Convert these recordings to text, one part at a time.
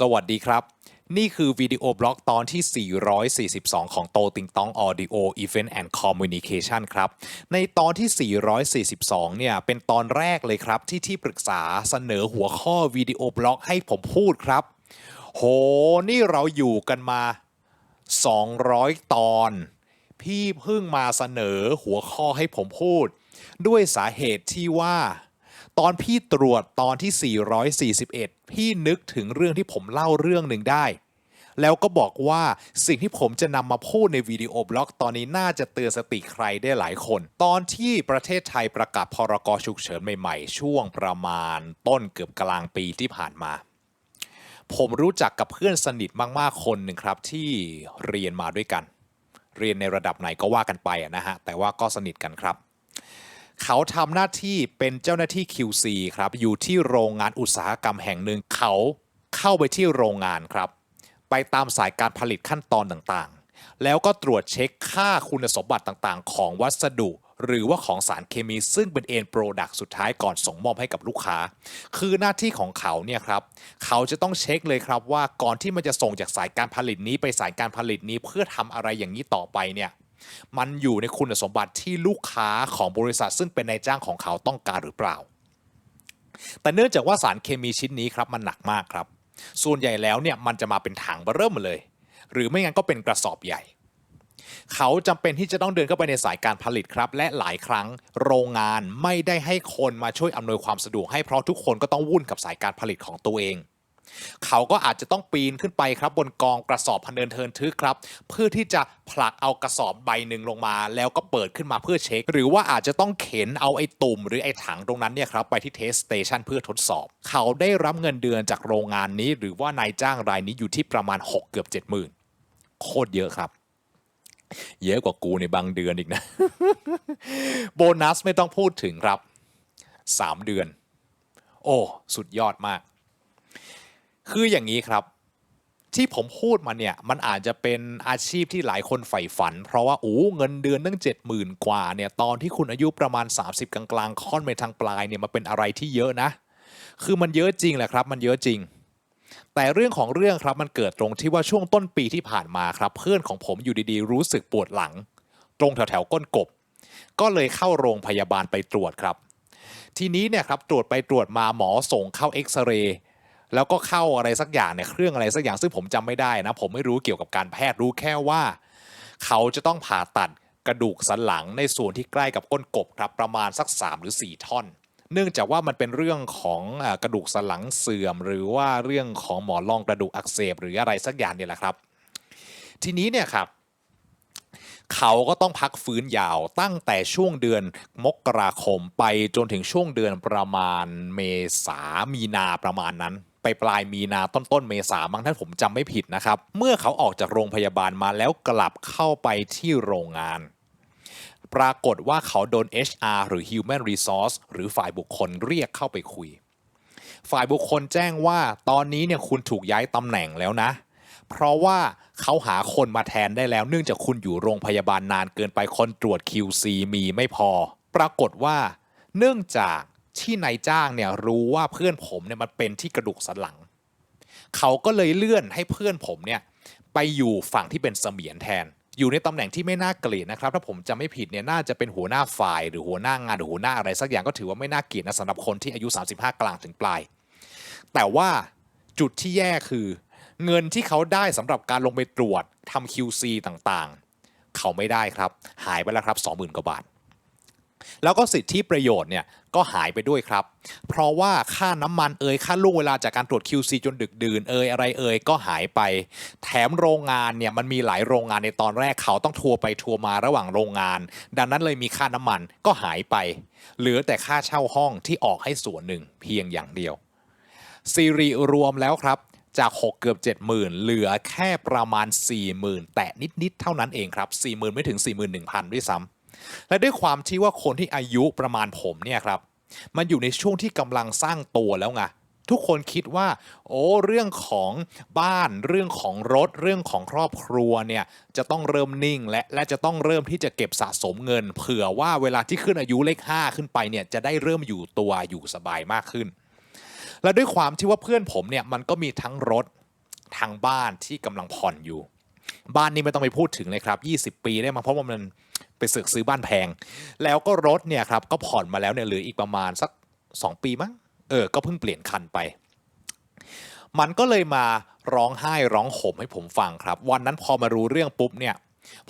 สวัสดีครับ นี่คือวิดีโอบล็อกตอนที่ 442 ของโตติงตอง Audio Event and Communication ครับ ในตอนที่ 442 เนี่ย เป็นตอนแรกเลยครับ ที่ที่ปรึกษาเสนอหัวข้อวิดีโอบล็อกให้ผมพูดครับ โห นี่เราอยู่กันมา 200 ตอน พี่เพิ่งมาเสนอหัวข้อให้ผมพูด ด้วยสาเหตุที่ว่า ตอนพี่ตรวจตอนที่ 441 พี่นึกถึงเรื่องที่ผมเล่าเรื่องหนึ่งได้ แล้วก็บอกว่าสิ่งที่ผมจะนำมาพูดในวิดีโอบล็อก ตอนนี้น่าจะเตือนสติใครได้หลายคน ตอนที่ประเทศไทยประกาศพรกฉุกเฉินใหม่ๆ ช่วงประมาณต้นเกือบกลางปีที่ผ่านมาผมรู้จักกับเพื่อนสนิทมากๆคนหนึ่งครับที่เรียนมาด้วยกัน เรียนในระดับไหนก็ว่ากันไปนะฮะแต่ว่าก็สนิทกันครับ เขาทำหน้าที่เป็นเจ้าหน้าที่ QC ครับ อยู่ที่โรงงานอุตสาหกรรมแห่งหนึ่ง เขาเข้าไปที่โรงงานครับ ไปตามสายการผลิตขั้นตอนต่างๆ แล้วก็ตรวจเช็คค่าคุณสมบัติต่างๆ ของวัสดุ หรือว่าของสารเคมีซึ่งเป็นเอ็นโปรดักต์สุดท้ายก่อนส่งมอบให้กับลูกค้า คือหน้าที่ของเขาเนี่ยครับ เขาจะต้องเช็คเลยครับว่าก่อนที่มันจะส่งจากสายการผลิตนี้ไปสายการผลิตนี้เพื่อทำอะไรอย่างนี้ต่อไปเนี่ย มันอยู่ในคุณสมบัติที่ลูกค้าของบริษัท ซึ่งเป็นนายจ้างของเขาต้องการหรือเปล่า แต่เนื่องจากว่าสารเคมีชิ้นนี้ครับมันหนักมากครับ ส่วนใหญ่แล้วเนี่ยมันจะมาเป็นถังเบร์เริ่มเลย หรือไม่งั้นก็เป็นกระสอบใหญ่เขาจำเป็นที่จะต้องเดินเข้าไปในสายการผลิตครับ และหลายครั้งโรงงานไม่ได้ให้คนมาช่วยอำนวยความสะดวกให้เพราะทุกคนก็ต้องวุ่นกับสายการผลิตของตัวเอง เขาก็อาจจะต้องปีนขึ้นไปครับบนกองกระสอบพนเนินเทินทึกครับ เพื่อที่จะผลักเอากระสอบใบหนึ่งลงมา แล้วก็เปิดขึ้นมาเพื่อเช็ค หรือว่าอาจจะต้องเข็นเอาไอ้ตุ่ม หรือไอ้ถังตรงนั้นเนี่ยครับไปที่เทสสเตชันเพื่อทดสอบ เขาได้รับเงินเดือนจากโรงงานนี้ หรือว่านายจ้างรายนี้อยู่ที่ประมาณ 6 เกือบ 7 0,000 โคตรเยอะครับเยอะกว่ากูในบางเดือนอีกนะ โบนัสไม่ต้องพูดถึงครับ 3 เดือน โอ้ สุดยอดมาก คืออย่างนี้ครับ ที่ผมพูดมาเนี่ยมันอาจจะเป็นอาชีพที่หลายคนใฝ่ฝัน เพราะว่าโอ้เงินเดือนตั้งเจ็ดหมื่นกว่าเนี่ยตอนที่คุณอายุประมาณ 30 กลางๆค่อนไปทางปลายเนี่ยมันเป็นอะไรที่เยอะนะ คือมันเยอะจริงแหละครับ มันเยอะจริง แต่เรื่องของเรื่องครับมันเกิดตรงที่ว่าช่วงต้นปีที่ผ่านมาครับ เพื่อนของผมอยู่ดีๆ รู้สึกปวดหลัง ตรงแถวๆก้นกบ ก็เลยเข้าโรงพยาบาลไปตรวจครับ ทีนี้เนี่ยครับตรวจไปตรวจมาหมอส่งเข้าเอ็กซเรย์ แล้วก็เข้าอะไรสักอย่างเนี่ยเครื่องอะไรสักอย่างซึ่งผมจำไม่ได้นะ ผมไม่รู้เกี่ยวกับการแพทย์รู้แค่ว่า เขาจะต้องผ่าตัดกระดูกสันหลังในส่วนที่ใกล้กับก้นกบครับประมาณสัก 3 หรือ 4 ท่อน เนื่องจากว่ามันเป็นเรื่องของกระดูกสันหลังเสื่อม หรือว่าเรื่องของหมอนรองกระดูกอักเสบ หรืออะไรสักอย่างเนี่ยแหละครับ ทีนี้เนี่ยครับเขาก็ต้องพักฟื้นยาวตั้งแต่ช่วงเดือนมกราคมไปจนถึงช่วงเดือนประมาณเมษามีนาประมาณนั้น ไปปลายมีนาต้นต้นเมษาบางท่านผมจำไม่ผิดนะครับ เมื่อเขาออกจากโรงพยาบาลมาแล้วกลับเข้าไปที่โรงงาน ปรากฏว่าเขาโดน HR หรือ Human Resource หรือฝ่ายบุคคลเรียกเข้าไปคุย ฝ่ายบุคคลแจ้งว่าตอนนี้เนี่ยคุณถูกย้ายตำแหน่งแล้วนะ เพราะว่าเขาหาคนมาแทนได้แล้ว เนื่องจากคุณอยู่โรงพยาบาลนานเกินไปคนตรวจ QC มีไม่พอ ปรากฏว่า เนื่องจาก ที่นายจ้างเนี่ยรู้ว่าเพื่อนผมเนี่ยมันเป็นที่กระดูกสันหลัง เขาก็เลยเลื่อนให้เพื่อนผมเนี่ยไปอยู่ฝั่งที่เป็นเสมียนแทน อยู่ในตำแหน่งที่ไม่น่าเกลียดนะครับ ถ้าผมจำไม่ผิดเนี่ยน่าจะเป็นหัวหน้าฝ่ายหรือหัวหน้างานหรือหัวหน้าอะไรสักอย่างก็ถือว่าไม่น่าเกลียดนะสำหรับคนที่อายุ 35 กลางถึงปลาย แต่ว่าจุดที่แย่คือ เงินที่เขาได้สำหรับการลงไปตรวจทำ QC ต่างๆ เขาไม่ได้ครับ หายไปแล้วครับ 20,000กว่าบาท แล้วก็สิทธิประโยชน์เนี่ยก็หายไปด้วยครับ เพราะว่าค่าน้ำมันเอ่ยค่าล่วงเวลาจากการตรวจ QC จนดึกดื่นเอ่ยอะไรเอ่ยก็หายไป แถมโรงงานเนี่ยมันมีหลายโรงงานในตอนแรกเขาต้องทัวร์ไปทัวร์มาระหว่างโรงงาน ดังนั้นเลยมีค่าน้ำมันก็หายไป เหลือแต่ค่าเช่าห้องที่ออกให้ส่วนหนึ่งเพียงอย่างเดียวซีรีรวมแล้วครับจาก 6 เกือบ 70,000 เหลือแค่ประมาณ 40,000 แต่นิด ๆ เท่านั้นเองครับ 40,000 ไม่ถึง 41,000 ด้วยซ้ำ และด้วยความที่ว่าคนที่อายุประมาณผมเนี่ยครับ มันอยู่ในช่วงที่กำลังสร้างตัวแล้วไงทุกคนคิดว่า โอ้เรื่องของบ้านเรื่องของรถเรื่องของครอบครัวเนี่ยจะต้องเริ่มนิ่งและและจะต้องเริ่มที่จะเก็บสะสมเงิน เผื่อว่าเวลาที่ขึ้นอายุเลข 5 ขึ้นไปเนี่ยจะได้เริ่มอยู่ตัวอยู่สบายมากขึ้น และด้วยความที่ว่าเพื่อนผมเนี่ยมันก็มีทั้งรถทางบ้านที่กำลังผ่อนอยู่ บ้านนี้ไม่ต้องไปพูดถึงเลยครับ 20 ปีได้มาเพราะว่ามัน ไปสึกซื้อบ้านแพง แล้วก็รถเนี่ยครับก็ผ่อนมาแล้วเนี่ยเหลืออีกประมาณสัก 2 ปีมั้งเออก็เพิ่งเปลี่ยนคันไป มันก็เลยมาร้องไห้ร้องห่มให้ผมฟังครับ วันนั้นพอมารู้เรื่องปุ๊บเนี่ย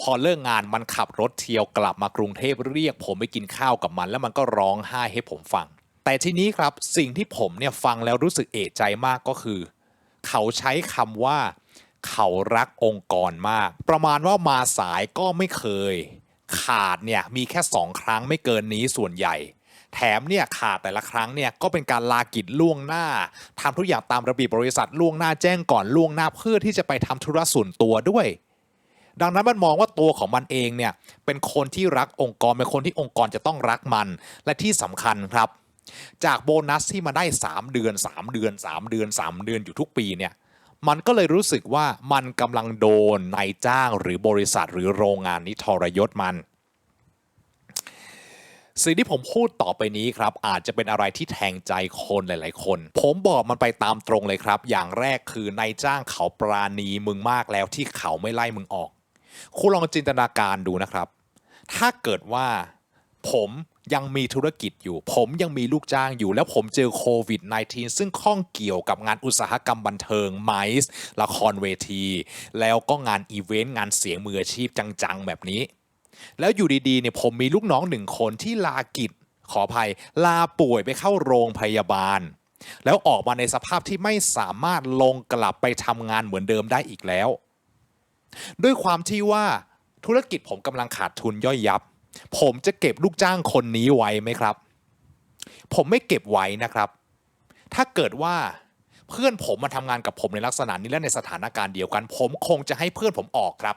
พอเลิกงานมันขับรถเที่ยวกลับมากรุงเทพเรียก ผมไปกินข้าวกับมัน แล้วมันก็ร้องไห้ให้ผมฟัง แต่ทีนี้ครับสิ่งที่ผมเนี่ยฟังแล้วรู้สึกเอะใจมากก็คือ เขาใช้คำว่า เขารักองค์กรมาก ประมาณว่ามาสายก็ไม่เคย ขาดเนี่ยมีแค่สองครั้งไม่เกินนี้ส่วนใหญ่ แถมเนี่ยขาดแต่ละครั้งเนี่ยก็เป็นการลากิจล่วงหน้าทำทุกอย่างตามระเบียบบริษัทล่วงหน้าแจ้งก่อนล่วงหน้าเพื่อที่จะไปทำธุระส่วนตัวด้วยดังนั้นมันมองว่าตัวของมันเองเนี่ยเป็นคนที่รักองค์กรเป็นคนที่องค์กรจะต้องรักมัน และที่สำคัญครับ จากโบนัสที่มาได้ 3 เดือน 3 เดือน 3 เดือน 3 เดือนอยู่ทุกปีเนี่ย มันก็เลยรู้สึกว่ามันกำลังโดนนายจ้างหรือบริษัทหรือโรงงานนี้ทรยศมัน สิ่งที่ผมพูดต่อไปนี้ครับ อาจจะเป็นอะไรที่แทงใจคนหลาย ๆ คน ผมบอกมันไปตามตรงเลยครับ อย่างแรกคือนายจ้างเขาปราณีมึงมากแล้วที่เขาไม่ไล่มึงออก คุณลองจินตนาการดูนะครับ ถ้าเกิดว่าผม ยังมีธุรกิจอยู่ ผมยังมีลูกจ้างอยู่ แล้วผมเจอโควิด -19 ซึ่งข้องเกี่ยวกับงานอุตสาหกรรมบันเทิงไมส์ละครเวที แล้วก็งานอีเวนต์งานเสียงมืออาชีพจังๆ แบบนี้ แล้วอยู่ดีๆเนี่ยผมมีลูกน้องหนึ่งคนที่ลากิจขออภัย ลาป่วยไปเข้าโรงพยาบาล แล้วออกมาในสภาพที่ไม่สามารถลงกลับไปทำงานเหมือนเดิมได้อีกแล้ว ด้วยความที่ว่าธุรกิจผมกำลังขาดทุนย่อยยับ ผมจะเก็บลูกจ้างคนนี้ไว้ไหมครับ ผมไม่เก็บไว้นะครับ ถ้าเกิดว่าเพื่อนผมมาทำงานกับผมในลักษณะนี้และในสถานการณ์เดียวกัน ผมคงจะให้เพื่อนผมออกครับ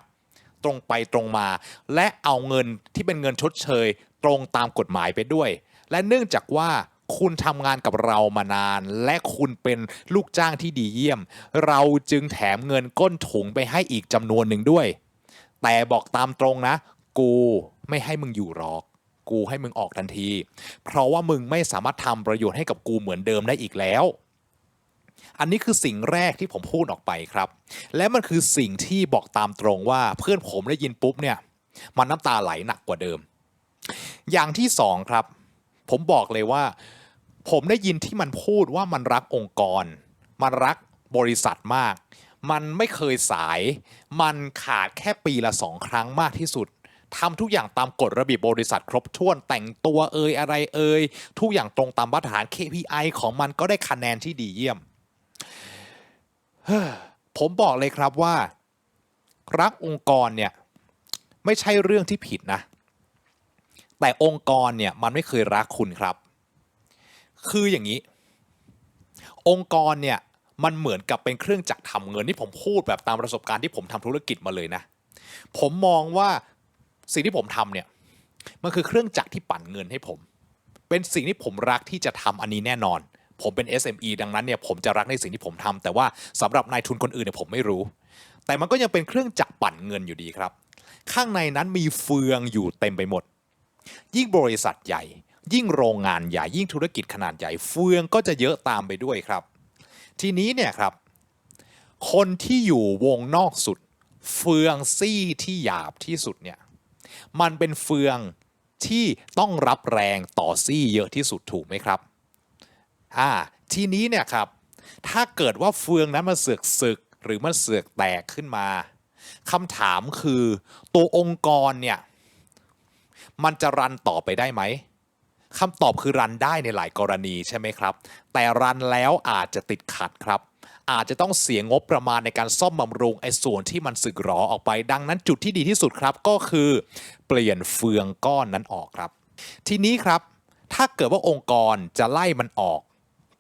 ตรงไปตรงมา และเอาเงินที่เป็นเงินชดเชย ตรงตามกฎหมายไปด้วย และเนื่องจากว่าคุณทำงานกับเรามานาน และคุณเป็นลูกจ้างที่ดีเยี่ยม เราจึงแถมเงินก้นถุงไปให้อีกจำนวนหนึ่งด้วย แต่บอกตามตรงนะ กู ไม่ให้มึงอยู่หรอก กูให้มึงออกทันที เพราะว่ามึงไม่สามารถทำประโยชน์ให้กับกูเหมือนเดิมได้อีกแล้ว อันนี้คือสิ่งแรกที่ผมพูดออกไปครับ และมันคือสิ่งที่บอกตามตรงว่าเพื่อนผมได้ยินปุ๊บเนี่ย มันน้ำตาไหลหนักกว่าเดิม อย่างที่สองครับ ผมบอกเลยว่า ผมได้ยินที่มันพูดว่ามันรักองค์กร มันรักบริษัทมากมันไม่เคยสาย มันขาดแค่ปีละสองครั้งมากที่สุด ทำทุกอย่างตามกฎระเบียบบริษัทครบถ้วนแต่งตัวเอ่ยอะไรเอ่ยทุกอย่างตรงตามมาตรฐาน KPI ของมันก็ได้คะแนนที่ดีเยี่ยม ผมบอกเลยครับว่า รักองค์กรเนี่ย ไม่ใช่เรื่องที่ผิดนะ แต่องค์กรเนี่ยมันไม่เคยรักคุณครับ คืออย่างนี้ องค์กรเนี่ยมันเหมือนกับเป็นเครื่องจักรทำเงินที่ผมพูดแบบตามประสบการณ์ที่ผมทำธุรกิจมาเลยนะ ผมมองว่า สิ่งที่ผมทำเนี่ยมันคือเครื่องจักรที่ปั่นเงินให้ผม เป็นสิ่งที่ผมรักที่จะทำอันนี้แน่นอน ผมเป็น SME ดังนั้นเนี่ยผมจะรักในสิ่งที่ผมทำแต่ว่าสำหรับนายทุนคนอื่นเนี่ยผมไม่รู้ แต่มันก็ยังเป็นเครื่องจักรปั่นเงินอยู่ดีครับ ข้างในนั้นมีเฟืองอยู่เต็มไปหมด ยิ่งบริษัทใหญ่ ยิ่งโรงงานใหญ่ ยิ่งธุรกิจขนาดใหญ่ เฟืองก็จะเยอะตามไปด้วยครับ ทีนี้เนี่ยครับ คนที่อยู่วงนอกสุด เฟืองซี่ที่หยาบที่สุดเนี่ย มันเป็นเฟืองที่ต้องรับแรงต่อซี่เยอะที่สุดถูกไหมครับอ่าทีนี้เนี่ยครับ ถ้าเกิดว่าเฟืองนั้นมันเสือกสึกหรือมันเสือกแตกขึ้นมาคำถามคือตัวองค์กรเนี่ยมันจะรันต่อไปได้ไหมคำตอบคือรันได้ในหลายกรณีใช่ไหมครับ แต่รันแล้วอาจจะติดขัดครับ อาจจะต้องเสียงบประมาณในการซ่อมบำรุงไอ้ส่วนที่มันสึกหรอออกไป ดังนั้นจุดที่ดีที่สุดครับก็คือเปลี่ยนเฟืองก้อนนั้นออกครับ ทีนี้ครับ ถ้าเกิดว่าองค์กรจะไล่มันออก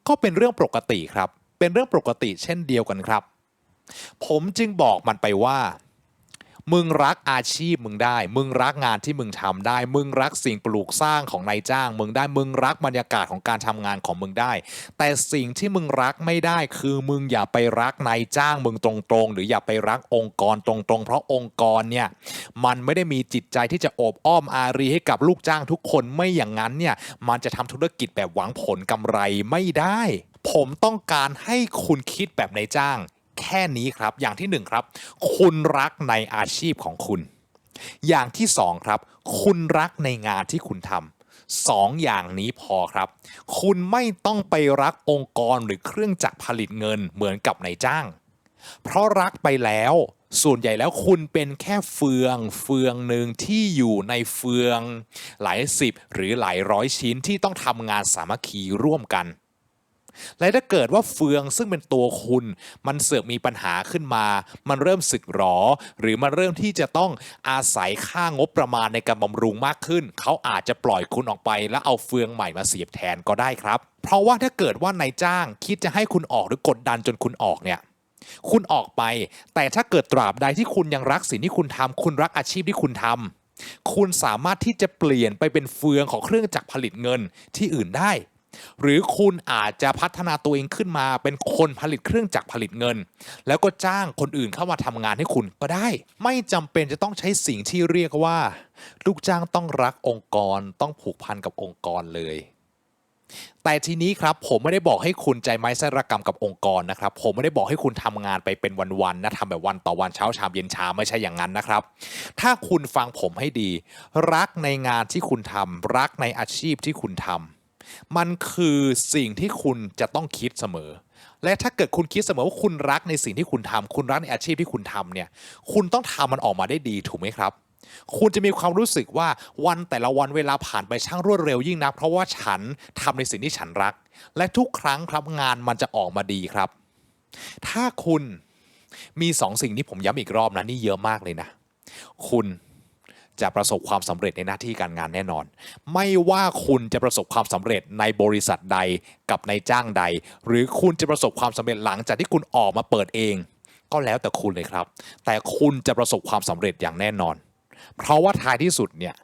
ก็เป็นเรื่องปกติครับ เป็นเรื่องปกติเช่นเดียวกันครับ ผมจึงบอกมันไปว่า มึงรักอาชีพมึงได้ มึงรักงานที่มึงทำได้ มึงรักสิ่งปลูกสร้างของนายจ้าง มึงได้ มึงรักบรรยากาศของการทำงานของมึงได้ แต่สิ่งที่มึงรักไม่ได้ คือมึงอย่าไปรักนายจ้างมึงตรงๆ หรืออย่าไปรักองค์กรตรงๆ เพราะองค์กรเนี่ยมันไม่ได้มีจิตใจที่จะโอบอ้อมอารีให้กับลูกจ้างทุกคนไม่อย่างนั้นเนี่ยมันจะทำธุรกิจแบบหวังผลกำไรไม่ได้ ผมต้องการให้คุณคิดแบบนายจ้าง แค่นี้ครับ อย่างที่หนึ่งครับ คุณรักในอาชีพของคุณ อย่างที่สองครับ คุณรักในงานที่คุณทำสองอย่างนี้พอครับ คุณไม่ต้องไปรักองค์กรหรือเครื่องจักรผลิตเงินเหมือนกับนายจ้าง เพราะรักไปแล้ว ส่วนใหญ่แล้วคุณเป็นแค่เฟืองเฟืองหนึ่งที่อยู่ในเฟือง หลายสิบหรือหลายร้อยชิ้นที่ต้องทำงานสามัคคีร่วมกัน และถ้าเกิดว่าเฟืองซึ่งเป็นตัวคุณ มันเสือกมีปัญหาขึ้นมา มันเริ่มสึกหรอ หรือมันเริ่มที่จะต้องอาศัยค่างบประมาณในการบำรุงมากขึ้น เขาอาจจะปล่อยคุณออกไป แล้วเอาเฟืองใหม่มาเสียบแทนก็ได้ครับ เพราะว่าถ้าเกิดว่านายจ้างคิดจะให้คุณออกหรือกดดันจนคุณออกเนี่ยคุณออกไป แต่ถ้าเกิดตราบใดที่คุณยังรักสิ่งที่คุณทำคุณรักอาชีพที่คุณทำคุณสามารถที่จะเปลี่ยนไปเป็นเฟืองของเครื่องจักรผลิตเงินที่อื่นได้ หรือคุณอาจจะพัฒนาตัวเองขึ้นมา เป็นคนผลิตเครื่องจักรผลิตเงิน แล้วก็จ้างคนอื่นเข้ามาทำงานให้คุณก็ได้ ไม่จำเป็นจะต้องใช้สิ่งที่เรียกว่า ลูกจ้างต้องรักองค์กรต้องผูกพันกับองค์กรเลยแต่ทีนี้ครับผมไม่ได้บอกให้คุณใจไม้สรกรรมกับองค์กรนะครับ ผมไม่ได้บอกให้คุณทำงานไปเป็นวันๆนะทำแบบวันต่อวันเช้าชามเย็นชามไม่ใช่อย่างนั้นนะครับ ถ้าคุณฟังผมให้ดี รักในงานที่คุณทำรักในอาชีพที่คุณทำ มันคือสิ่งที่คุณจะต้องคิดเสมอ และถ้าเกิดคุณคิดเสมอว่าคุณรักในสิ่งที่คุณทำคุณรักในอาชีพที่คุณทำเนี่ย คุณต้องทำมันออกมาได้ดีถูกไหมครับ คุณจะมีความรู้สึกว่าวันแต่ละวันเวลาผ่านไปช่างรวดเร็วยิ่งนัก เพราะว่าฉันทำในสิ่งที่ฉันรัก และทุกครั้งครับงานมันจะออกมาดีครับ ถ้าคุณมีสองสิ่งที่ผมย้ำอีกรอบนะนี่เยอะมากเลยนะ คุณ จะประสบความสำเร็จในหน้าที่การงานแน่นอน ไม่ว่าคุณจะประสบความสำเร็จในบริษัทใดกับในายจ้างใด หรือคุณจะประสบความสำเร็จหลังจากที่คุณออกมาเปิดเอง ก็แล้วแต่คุณเลยครับ แต่คุณจะประสบความสำเร็จอย่างแน่นอน เพราะว่าท้ายที่สุดเนี่ย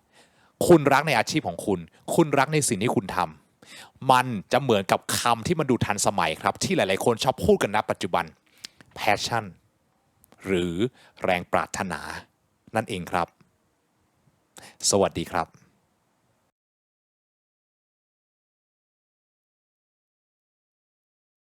คุณรักในอาชีพของคุณ คุณรักในสิ่งที่คุณทำมันจะเหมือนกับคำที่มันดูทันสมัยครับ ที่หลาย ๆ คนชอบพูดกันณปัจจุบัน passion หรือแรงปรารถนา นั่นเองครับ สวัสดีครับ